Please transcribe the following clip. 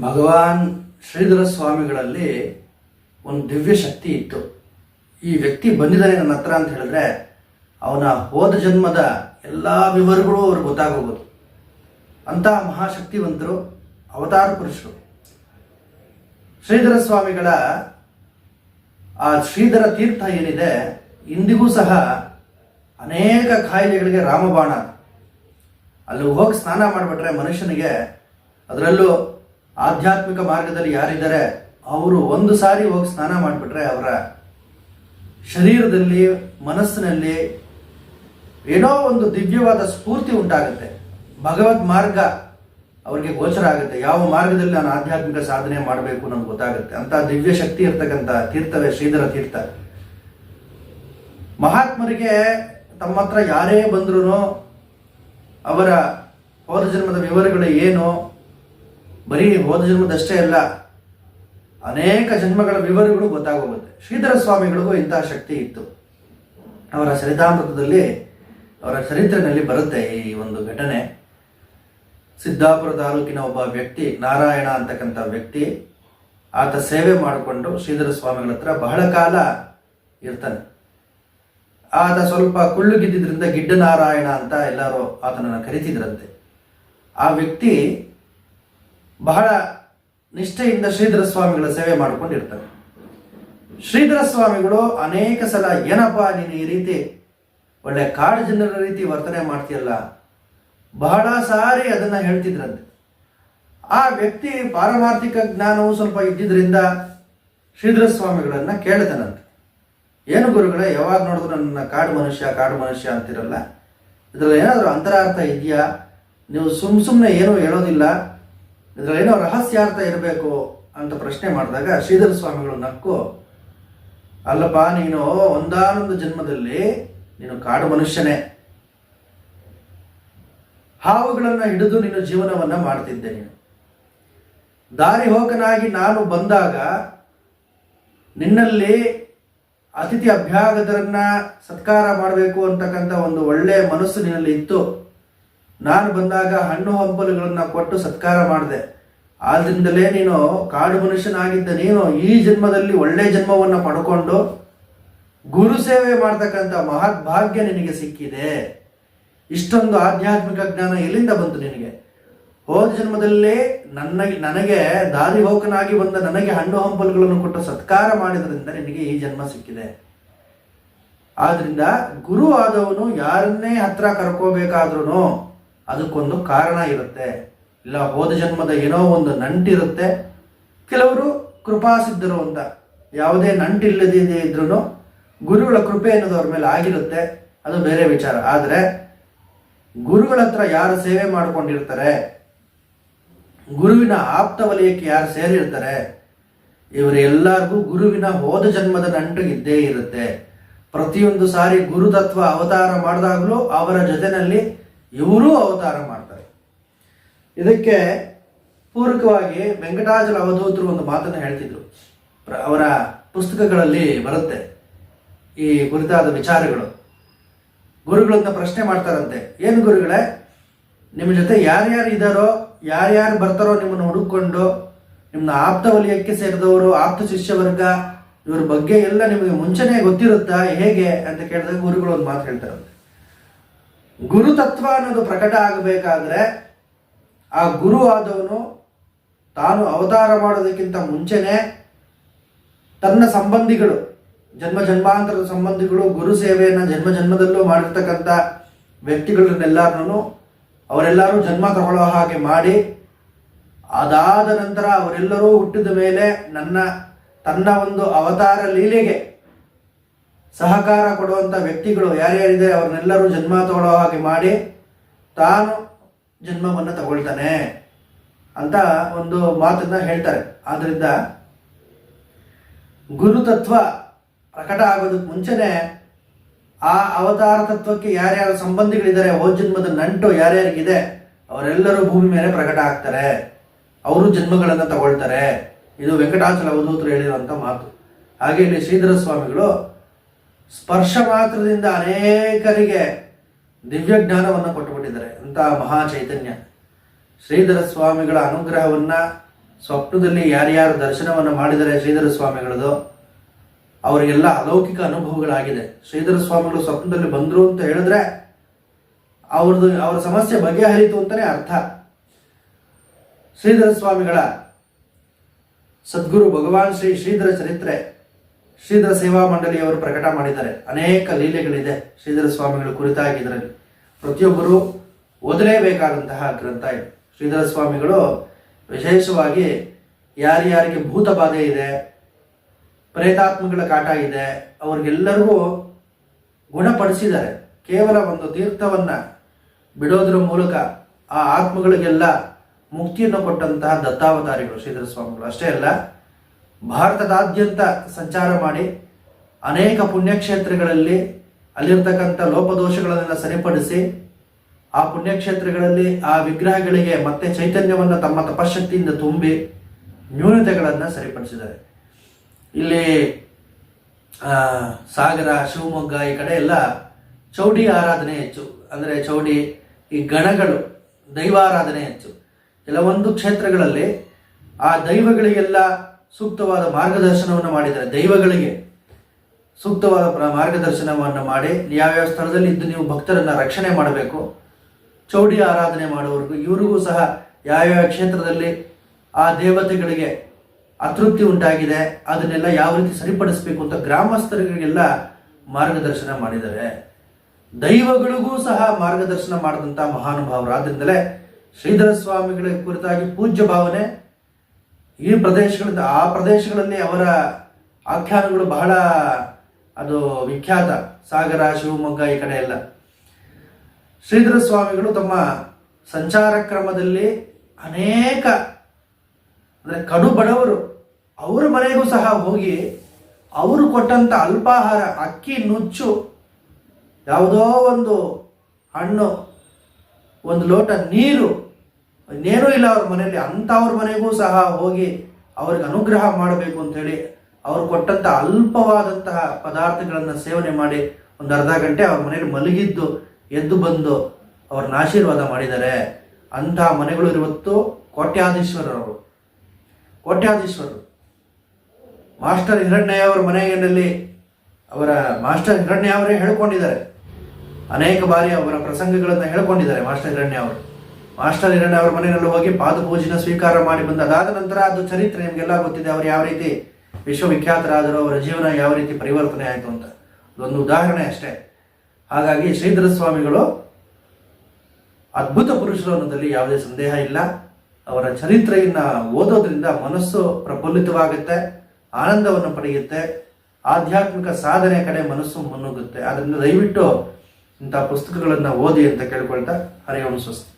ಭಗವಾನ್ ಶ್ರೀಧರ ಸ್ವಾಮಿಗಳಲ್ಲಿ ಒಂದು ದಿವ್ಯ ಶಕ್ತಿ ಇತ್ತು. ಈ ವ್ಯಕ್ತಿ ಬಂದಿದ್ದಾನೆ ನನ್ನ ಹತ್ರ ಅಂತ ಹೇಳಿದ್ರೆ ಅವನ ಹೋದ ಜನ್ಮದ ಎಲ್ಲ ವಿವರಗಳು ಅವ್ರಿಗೆ ಗೊತ್ತಾಗೋಗೋದು. ಅಂತಹ ಮಹಾಶಕ್ತಿವಂತರು, ಅವತಾರ ಪುರುಷರು. ಶ್ರೀಧರ ಸ್ವಾಮಿಗಳ ಆ ಶ್ರೀಧರ ತೀರ್ಥ ಏನಿದೆ, ಇಂದಿಗೂ ಸಹ ಅನೇಕ ಕಾಯಿಲೆಗಳಿಗೆ ರಾಮಬಾಣ. ಅಲ್ಲಿ ಹೋಗಿ ಸ್ನಾನ ಮಾಡಿಬಿಟ್ರೆ ಮನುಷ್ಯನಿಗೆ ಅದರಲ್ಲೂ ಆಧ್ಯಾತ್ಮಿಕ ಮಾರ್ಗದಲ್ಲಿ ಯಾರಿದ್ದಾರೆ, ಅವರು ಒಂದು ಸಾರಿ ಹೋಗಿ ಸ್ನಾನ ಮಾಡಿಬಿಟ್ರೆ ಅವರ ಶರೀರದಲ್ಲಿ, ಮನಸ್ಸಿನಲ್ಲಿ ಏನೋ ಒಂದು ದಿವ್ಯವಾದ ಸ್ಫೂರ್ತಿ ಉಂಟಾಗುತ್ತೆ. ಭಗವದ್ ಮಾರ್ಗ ಅವರಿಗೆ ಗೋಚರ ಆಗುತ್ತೆ. ಯಾವ ಮಾರ್ಗದಲ್ಲಿ ನಾನು ಆಧ್ಯಾತ್ಮಿಕ ಸಾಧನೆ ಮಾಡಬೇಕು ನಮ್ಗೆ ಗೊತ್ತಾಗುತ್ತೆ. ಅಂತ ದಿವ್ಯ ಶಕ್ತಿ ಇರ್ತಕ್ಕಂಥ ತೀರ್ಥವೇ ಶ್ರೀಧರ ತೀರ್ಥ. ಮಹಾತ್ಮರಿಗೆ ತಮ್ಮ ಹತ್ರ ಯಾರೇ ಬಂದ್ರೂ ಅವರ ಹೋದ ಜನ್ಮದ ವಿವರಗಳು ಏನು ಬರೀ ಹೋದ ಜನ್ಮದಷ್ಟೇ ಅಲ್ಲ, ಅನೇಕ ಜನ್ಮಗಳ ವಿವರಗಳು ಗೊತ್ತಾಗೋಗುತ್ತೆ. ಶ್ರೀಧರ ಸ್ವಾಮಿಗಳಿಗೂ ಇಂತಹ ಶಕ್ತಿ ಇತ್ತು. ಅವರ ಚರಿತಾಮೃತದಲ್ಲಿ ಅವರ ಚರಿತ್ರೆಯಲ್ಲಿ ಬರುತ್ತೆ ಈ ಒಂದು ಘಟನೆ. ಸಿದ್ದಾಪುರ ತಾಲೂಕಿನ ಒಬ್ಬ ವ್ಯಕ್ತಿ, ನಾರಾಯಣ ಅಂತಕ್ಕಂಥ ವ್ಯಕ್ತಿ, ಆತ ಸೇವೆ ಮಾಡಿಕೊಂಡು ಶ್ರೀಧರ ಸ್ವಾಮಿಗಳ ಹತ್ರ ಬಹಳ ಕಾಲ ಇರ್ತಾನೆ. ಆತ ಸ್ವಲ್ಪ ಕುಳ್ಳುಗಿದ್ದಿದ್ರಿಂದ ಗಿಡ್ಡ ನಾರಾಯಣ ಅಂತ ಎಲ್ಲರೂ ಆತನನ್ನು ಕರಿತಿದ್ರಂತೆ. ಆ ವ್ಯಕ್ತಿ ಬಹಳ ನಿಷ್ಠೆಯಿಂದ ಶ್ರೀಧರ ಸ್ವಾಮಿಗಳ ಸೇವೆ ಮಾಡಿಕೊಂಡಿರ್ತಾರೆ. ಶ್ರೀಧರ ಸ್ವಾಮಿಗಳು ಅನೇಕ ಸಲ, ಏನಪ್ಪ ನೀನು ಈ ರೀತಿ ಒಳ್ಳೆ ಕಾಡು ಜನರ ರೀತಿ ವರ್ತನೆ ಮಾಡ್ತೀಯಲ್ಲ? ಬಹಳ ಸಾರಿ ಅದನ್ನ ಹೇಳ್ತಿದ್ರಂತೆ. ಆ ವ್ಯಕ್ತಿ ಪಾರಮಾರ್ಥಿಕ ಜ್ಞಾನವು ಸ್ವಲ್ಪ ಇದ್ದಿದ್ರಿಂದ ಶ್ರೀಧರ ಸ್ವಾಮಿಗಳನ್ನ ಕೇಳಿದನಂತೆ ಏನು ಗುರುಗಳೇ, ಯಾವಾಗ ನೋಡಿದ್ರು ನನ್ನ ಕಾಡು ಮನುಷ್ಯ ಕಾಡು ಮನುಷ್ಯ ಅಂತಿರಲ್ಲ? ಇದರಲ್ಲಿ ಏನಾದರೂ ಅಂತರಾರ್ಥ ಇದೆಯಾ? ನೀವು ಸುಮ್ ಸುಮ್ಮನೆ ಏನೂ ಹೇಳೋದಿಲ್ಲ. ಇದರಲ್ಲಿ ಏನೋ ರಹಸ್ಯಾರ್ಥ ಇರಬೇಕು ಅಂತ ಪ್ರಶ್ನೆ ಮಾಡಿದಾಗ ಶ್ರೀಧರ ಸ್ವಾಮಿಗಳು ನಕ್ಕು, ಅಲ್ಲಪ್ಪ, ನೀನು ಒಂದಾನೊಂದು ಜನ್ಮದಲ್ಲಿ ನೀನು ಕಾಡು ಮನುಷ್ಯನೇ. ಹಾವುಗಳನ್ನು ಹಿಡಿದು ನೀನು ಜೀವನವನ್ನ ಮಾಡ್ತಿದ್ದೆ ನೀನು. ದಾರಿ ಹೋಕನಾಗಿ ನಾನು ಬಂದಾಗ ನಿನ್ನಲ್ಲಿ ಅತಿಥಿ ಅಭ್ಯಾಗತರನ್ನ ಸತ್ಕಾರ ಮಾಡಬೇಕು ಅಂತಕ್ಕಂಥ ಒಂದು ಒಳ್ಳೆಯ ಮನಸ್ಸು ನಿನ್ನಲ್ಲಿ ಇತ್ತು. ನಾನು ಬಂದಾಗ ಹಣ್ಣು ಹಂಪಲುಗಳನ್ನು ಕೊಟ್ಟು ಸತ್ಕಾರ ಮಾಡಿದೆ. ಆದ್ರಿಂದಲೇ ನೀನು ಕಾಡು ಮನುಷ್ಯನಾಗಿದ್ದ ನೀನು ಈ ಜನ್ಮದಲ್ಲಿ ಒಳ್ಳೆ ಜನ್ಮವನ್ನು ಪಡ್ಕೊಂಡು ಗುರು ಸೇವೆ ಮಾಡ್ತಕ್ಕಂಥ ಮಹದ್ಭಾಗ್ಯ ನಿನಗೆ ಸಿಕ್ಕಿದೆ. ಇಷ್ಟೊಂದು ಆಧ್ಯಾತ್ಮಿಕ ಜ್ಞಾನ ಎಲ್ಲಿಂದ ಬಂತು ನಿನಗೆ? ಹೋದ ಜನ್ಮದಲ್ಲೇ ನನಗೆ ನನಗೆ ದಾರಿ ಹೋಕನಾಗಿ ಬಂದ ನನಗೆ ಹಣ್ಣು ಹಂಪಲುಗಳನ್ನು ಕೊಟ್ಟು ಸತ್ಕಾರ ಮಾಡಿದ್ರಿಂದ ನಿನಗೆ ಈ ಜನ್ಮ ಸಿಕ್ಕಿದೆ. ಆದ್ರಿಂದ ಗುರು ಆದವನು ಯಾರನ್ನೇ ಹತ್ರ ಕರ್ಕೋಬೇಕಾದ್ರೂ ಅದಕ್ಕೊಂದು ಕಾರಣ ಇರುತ್ತೆ. ಇಲ್ಲ, ಹೋದ ಜನ್ಮದ ಏನೋ ಒಂದು ನಂಟಿರುತ್ತೆ. ಕೆಲವರು ಕೃಪಾಸಿದ್ಧರು ಅಂತ. ಯಾವುದೇ ನಂಟಿಲ್ಲದೇ ಇದ್ರೂ ಗುರುಗಳ ಕೃಪೆ ಅನ್ನೋದು ಅವ್ರ ಮೇಲೆ ಆಗಿರುತ್ತೆ. ಅದು ಬೇರೆ ವಿಚಾರ. ಆದರೆ ಗುರುಗಳ ಹತ್ರ ಯಾರು ಸೇವೆ ಮಾಡಿಕೊಂಡಿರ್ತಾರೆ? ಗುರುವಿನ ಆಪ್ತ ವಲಯಕ್ಕೆ ಯಾರು ಸೇರಿರ್ತಾರೆ? ಇವರೆಲ್ಲರಿಗೂ ಗುರುವಿನ ಹೋದ ಜನ್ಮದ ನಂಟು ಇದ್ದೇ ಇರುತ್ತೆ. ಪ್ರತಿಯೊಂದು ಸಾರಿ ಗುರುತತ್ವ ಅವತಾರ ಮಾಡಿದಾಗಲೂ ಅವರ ಜೊತೆನಲ್ಲಿ ಇವರೂ ಅವತಾರ ಮಾಡ್ತಾರೆ. ಇದಕ್ಕೆ ಪೂರಕವಾಗಿ ವೆಂಕಟಾಚಲ ಅವಧೂತರು ಒಂದು ಮಾತನ್ನು ಹೇಳ್ತಿದ್ರು. ಅವರ ಪುಸ್ತಕಗಳಲ್ಲಿ ಬರುತ್ತೆ ಈ ಕುರಿತಾದ ವಿಚಾರಗಳು. ಗುರುಗಳನ್ನ ಪ್ರಶ್ನೆ ಮಾಡ್ತಾರಂತೆ, ಏನು ಗುರುಗಳೇ ನಿಮ್ಮ ಜೊತೆ ಯಾರ್ಯಾರು ಇದ್ದಾರೋ ಯಾರ್ಯಾರು ಬರ್ತಾರೋ ನಿಮ್ಮನ್ನು ಹುಡುಕೊಂಡು ನಿಮ್ಮನ್ನ ಆಪ್ತ ವಲಯಕ್ಕೆ ಸೇರಿದವರು, ಆಪ್ತ ಶಿಷ್ಯ ವರ್ಗ ಇವ್ರ ಬಗ್ಗೆ ಎಲ್ಲ ನಿಮಗೆ ಮುಂಚೆನೇ ಗೊತ್ತಿರುತ್ತಾ, ಹೇಗೆ? ಅಂತ ಕೇಳಿದಾಗ ಗುರುಗಳು ಒಂದು ಮಾತು ಹೇಳ್ತಾರಂತೆ. ಗುರುತತ್ವ ಅನ್ನೋದು ಪ್ರಕಟ ಆಗಬೇಕಾದ್ರೆ ಆ ಗುರು ಆದವನು ತಾನು ಅವತಾರ ಮಾಡೋದಕ್ಕಿಂತ ಮುಂಚೆನೆ ತನ್ನ ಸಂಬಂಧಿಗಳು, ಜನ್ಮ ಜನ್ಮಾಂತರದ ಸಂಬಂಧಿಗಳು, ಗುರು ಸೇವೆಯನ್ನು ಜನ್ಮ ಜನ್ಮದಲ್ಲೂ ಮಾಡಿರ್ತಕ್ಕಂಥ ವ್ಯಕ್ತಿಗಳನ್ನೆಲ್ಲರನ್ನೂ ಅವರೆಲ್ಲರೂ ಜನ್ಮ ತಗೊಳ್ಳೋ ಹಾಗೆ ಮಾಡಿ, ಅದಾದ ನಂತರ ಅವರೆಲ್ಲರೂ ಹುಟ್ಟಿದ ಮೇಲೆ ನನ್ನ, ತನ್ನ ಒಂದು ಅವತಾರ ಲೀಲೆಗೆ ಸಹಕಾರ ಕೊಡುವಂಥ ವ್ಯಕ್ತಿಗಳು ಯಾರ್ಯಾರಿದೆ ಅವ್ರನ್ನೆಲ್ಲರೂ ಜನ್ಮ ತಗೊಳ್ಳೋ ಹಾಗೆ ಮಾಡಿ ತಾನು ಜನ್ಮವನ್ನು ತಗೊಳ್ತಾನೆ ಅಂತ ಒಂದು ಮಾತನ್ನ ಹೇಳ್ತಾರೆ. ಆದ್ರಿಂದ ಗುರುತತ್ವ ಪ್ರಕಟ ಆಗೋದಕ್ಕೆ ಮುಂಚೆನೆ ಆ ಅವತಾರ ತತ್ವಕ್ಕೆ ಯಾರ್ಯಾರ ಸಂಬಂಧಿಗಳಿದ್ದಾರೆ, ಹೋದ ಜನ್ಮದ ನಂಟು ಯಾರ್ಯಾರಿಗಿದೆ, ಅವರೆಲ್ಲರೂ ಭೂಮಿ ಮೇಲೆ ಪ್ರಕಟ ಆಗ್ತಾರೆ. ಅವರು ಜನ್ಮಗಳನ್ನು ತಗೊಳ್ತಾರೆ. ಇದು ವೆಂಕಟಾಚಲ ಅವಧೂತರು ಹೇಳಿರುವಂಥ ಮಾತು. ಹಾಗೆ ಇಲ್ಲಿ ಶ್ರೀಧರ ಸ್ವಾಮಿಗಳು ಸ್ಪರ್ಶ ಮಾತ್ರದಿಂದ ಅನೇಕರಿಗೆ ದಿವ್ಯ ಜ್ಞಾನವನ್ನು ಕೊಟ್ಟುಬಿಟ್ಟಿದ್ದಾರೆ. ಅಂತ ಮಹಾ ಚೈತನ್ಯ. ಶ್ರೀಧರ ಸ್ವಾಮಿಗಳ ಅನುಗ್ರಹವನ್ನ ಸ್ವಪ್ನದಲ್ಲಿ ಯಾರ್ಯಾರು ದರ್ಶನವನ್ನು ಮಾಡಿದರೆ ಶ್ರೀಧರ ಸ್ವಾಮಿಗಳದು? ಅವರಿಗೆಲ್ಲ ಅಲೌಕಿಕ ಅನುಭವಗಳಾಗಿದೆ. ಶ್ರೀಧರ ಸ್ವಾಮಿಗಳು ಸ್ವಪ್ನದಲ್ಲಿ ಬಂದರು ಅಂತ ಹೇಳಿದ್ರೆ ಅವ್ರದ್ದು, ಅವರ ಸಮಸ್ಯೆ ಬಗೆಹರಿತು ಅಂತಾನೆ ಅರ್ಥ. ಶ್ರೀಧರ ಸ್ವಾಮಿಗಳ ಸದ್ಗುರು ಭಗವಾನ್ ಶ್ರೀ ಶ್ರೀಧರ ಚರಿತ್ರೆ. ಶ್ರೀಧರ ಸೇವಾ ಮಂಡಳಿಯವರು ಪ್ರಕಟ ಮಾಡಿದ್ದಾರೆ. ಅನೇಕ ಲೀಲೆಗಳಿದೆ ಶ್ರೀಧರ ಸ್ವಾಮಿಗಳ ಕುರಿತಾಗಿ ಇದರಲ್ಲಿ. ಪ್ರತಿಯೊಬ್ಬರು ಓದಲೇಬೇಕಾದಂತಹ ಗ್ರಂಥ ಇದು. ಶ್ರೀಧರ ಸ್ವಾಮಿಗಳು ವಿಶೇಷವಾಗಿ ಯಾರ್ಯಾರಿಗೆ ಭೂತ ಬಾಧೆ ಇದೆ, ಪ್ರೇತಾತ್ಮಗಳ ಕಾಟ ಇದೆ, ಅವ್ರಿಗೆಲ್ಲರಿಗೂ ಗುಣಪಡಿಸಿದ್ದಾರೆ. ಕೇವಲ ಒಂದು ತೀರ್ಥವನ್ನು ಬಿಡೋದ್ರ ಮೂಲಕ ಆ ಆತ್ಮಗಳಿಗೆಲ್ಲ ಮುಕ್ತಿಯನ್ನು ಕೊಟ್ಟಂತಹ ದತ್ತಾವತಾರಿಗಳು ಶ್ರೀಧರ ಸ್ವಾಮಿಗಳು. ಅಷ್ಟೇ ಅಲ್ಲ ಭಾರತದಾದ್ಯಂತ ಸಂಚಾರ ಮಾಡಿ ಅನೇಕ ಪುಣ್ಯಕ್ಷೇತ್ರಗಳಲ್ಲಿ ಅಲ್ಲಿರ್ತಕ್ಕಂಥ ಲೋಪದೋಷಗಳನ್ನೆಲ್ಲ ಸರಿಪಡಿಸಿ ಆ ಪುಣ್ಯಕ್ಷೇತ್ರಗಳಲ್ಲಿ ಆ ವಿಗ್ರಹಗಳಿಗೆ ಮತ್ತೆ ಚೈತನ್ಯವನ್ನು ತಮ್ಮ ತಪಶಕ್ತಿಯಿಂದ ತುಂಬಿ ನ್ಯೂನತೆಗಳನ್ನು ಸರಿಪಡಿಸಿದ್ದಾರೆ. ಇಲ್ಲಿ ಸಾಗರ, ಶಿವಮೊಗ್ಗ ಈ ಕಡೆ ಎಲ್ಲ ಚೌಡಿ ಆರಾಧನೆ ಹೆಚ್ಚು. ಅಂದರೆ ಚೌಡಿ, ಈ ಗಣಗಳು, ದೈವಾರಾಧನೆ ಹೆಚ್ಚು. ಕೆಲವೊಂದು ಕ್ಷೇತ್ರಗಳಲ್ಲಿ ಆ ದೈವಗಳಿಗೆಲ್ಲ ಸೂಕ್ತವಾದ ಮಾರ್ಗದರ್ಶನವನ್ನು ಮಾಡಿದ್ದಾರೆ. ದೈವಗಳಿಗೆ ಸೂಕ್ತವಾದ ಮಾರ್ಗದರ್ಶನವನ್ನು ಮಾಡಿ ಯಾವ್ಯಾವ ಸ್ಥಳದಲ್ಲಿ ಇದ್ದು ನೀವು ಭಕ್ತರನ್ನ ರಕ್ಷಣೆ ಮಾಡಬೇಕು, ಚೌಡಿ ಆರಾಧನೆ ಮಾಡುವವರೆಗೂ ಇವರಿಗೂ ಸಹ ಯಾವ್ಯಾವ ಕ್ಷೇತ್ರದಲ್ಲಿ ಆ ದೇವತೆಗಳಿಗೆ ಅತೃಪ್ತಿ ಉಂಟಾಗಿದೆ, ಅದನ್ನೆಲ್ಲ ಯಾವ ರೀತಿ ಸರಿಪಡಿಸಬೇಕು ಅಂತ ಗ್ರಾಮಸ್ಥರಿಗೆಲ್ಲ ಮಾರ್ಗದರ್ಶನ ಮಾಡಿದ್ದಾರೆ. ದೈವಗಳಿಗೂ ಸಹ ಮಾರ್ಗದರ್ಶನ ಮಾಡಿದಂಥ ಮಹಾನುಭಾವರು. ಆದ್ದರಿಂದಲೇ ಶ್ರೀಧರ ಸ್ವಾಮಿಗಳ ಕುರಿತಾಗಿ ಪೂಜ್ಯ ಭಾವನೆ ಈ ಪ್ರದೇಶಗಳಿಂದ ಆ ಪ್ರದೇಶಗಳಲ್ಲಿ ಅವರ ಆಖ್ಯಾನಗಳು ಬಹಳ, ಅದು ವಿಖ್ಯಾತ. ಸಾಗರ, ಶಿವಮೊಗ್ಗ ಈ ಕಡೆ ಎಲ್ಲ. ಶ್ರೀಧರ ಸ್ವಾಮಿಗಳು ತಮ್ಮ ಸಂಚಾರ ಕ್ರಮದಲ್ಲಿ ಅನೇಕ, ಅಂದರೆ ಕಡು ಬಡವರು, ಅವರ ಮನೆಗೂ ಸಹ ಹೋಗಿ ಅವರು ಕೊಟ್ಟಂತ ಅಲ್ಪಾಹಾರ, ಅಕ್ಕಿ, ನುಚ್ಚು, ಯಾವುದೋ ಒಂದು ಹಣ್ಣು, ಒಂದು ಲೋಟ ನೀರು ಇನ್ನೇನೂ ಇಲ್ಲ ಅವ್ರ ಮನೆಯಲ್ಲಿ, ಅಂಥವ್ರ ಮನೆಗೂ ಸಹ ಹೋಗಿ ಅವ್ರಿಗೆ ಅನುಗ್ರಹ ಮಾಡಬೇಕು ಅಂತೇಳಿ ಅವ್ರು ಕೊಟ್ಟಂತ ಅಲ್ಪವಾದಂತಹ ಪದಾರ್ಥಗಳನ್ನು ಸೇವನೆ ಮಾಡಿ ಒಂದು ಅರ್ಧ ಗಂಟೆ ಅವ್ರ ಮನೆಯಲ್ಲಿ ಮಲಗಿದ್ದು ಎದ್ದು ಬಂದು ಅವ್ರನ್ನ ಆಶೀರ್ವಾದ ಮಾಡಿದ್ದಾರೆ. ಅಂತಹ ಮನೆಗಳು ಇವತ್ತು ಕೋಟ್ಯಾಧೀಶ್ವರರವರು ಕೋಟ್ಯಾಧೀಶ್ವರರು. ಮಾಸ್ಟರ್ ಹಿರಣ್ಯ ಅವರ ಮನೆಯಲ್ಲಿ ಅವರ ಮಾಸ್ಟರ್ ಹಿರಣ್ಯ ಅವರೇ ಹೇಳ್ಕೊಂಡಿದ್ದಾರೆ. ಅನೇಕ ಬಾರಿ ಅವರ ಪ್ರಸಂಗಗಳನ್ನು ಹೇಳ್ಕೊಂಡಿದ್ದಾರೆ ಮಾಸ್ಟರ್ ಹಿರಣ್ಯ ಅವರು. ಮಾಸ್ಟರ್ ಇರಣ್ಣ ಅವರ ಮನೆಯಲ್ಲಿ ಹೋಗಿ ಪಾದಪೂಜೆನ ಸ್ವೀಕಾರ ಮಾಡಿ ಬಂದ. ಅದಾದ ನಂತರ ಅದು ಚರಿತ್ರೆ ನಿಮಗೆಲ್ಲ ಗೊತ್ತಿದೆ, ಅವರು ಯಾವ ರೀತಿ ವಿಶ್ವವಿಖ್ಯಾತರಾದರು, ಅವರ ಜೀವನ ಯಾವ ರೀತಿ ಪರಿವರ್ತನೆ ಆಯಿತು ಅಂತ. ಅದೊಂದು ಉದಾಹರಣೆ ಅಷ್ಟೇ. ಹಾಗಾಗಿ ಶ್ರೀಧರ ಸ್ವಾಮಿಗಳು ಅದ್ಭುತ ಪುರುಷರು ಅನ್ನೋದಲ್ಲಿ ಯಾವುದೇ ಸಂದೇಹ ಇಲ್ಲ. ಅವರ ಚರಿತ್ರೆಯನ್ನು ಓದೋದ್ರಿಂದ ಮನಸ್ಸು ಪ್ರಫುಲ್ಲಿತವಾಗುತ್ತೆ, ಆನಂದವನ್ನು ಪಡೆಯುತ್ತೆ, ಆಧ್ಯಾತ್ಮಿಕ ಸಾಧನೆ ಕಡೆ ಮನಸ್ಸು ಮುನ್ನುಗ್ಗುತ್ತೆ. ಅದರಿಂದ ದಯವಿಟ್ಟು ಇಂಥ ಪುಸ್ತಕಗಳನ್ನು ಓದಿ ಅಂತ ಕೇಳ್ಕೊಳ್ತಾ ಹರಿಯೋಣ ಸ್ವಸ್ತಿ.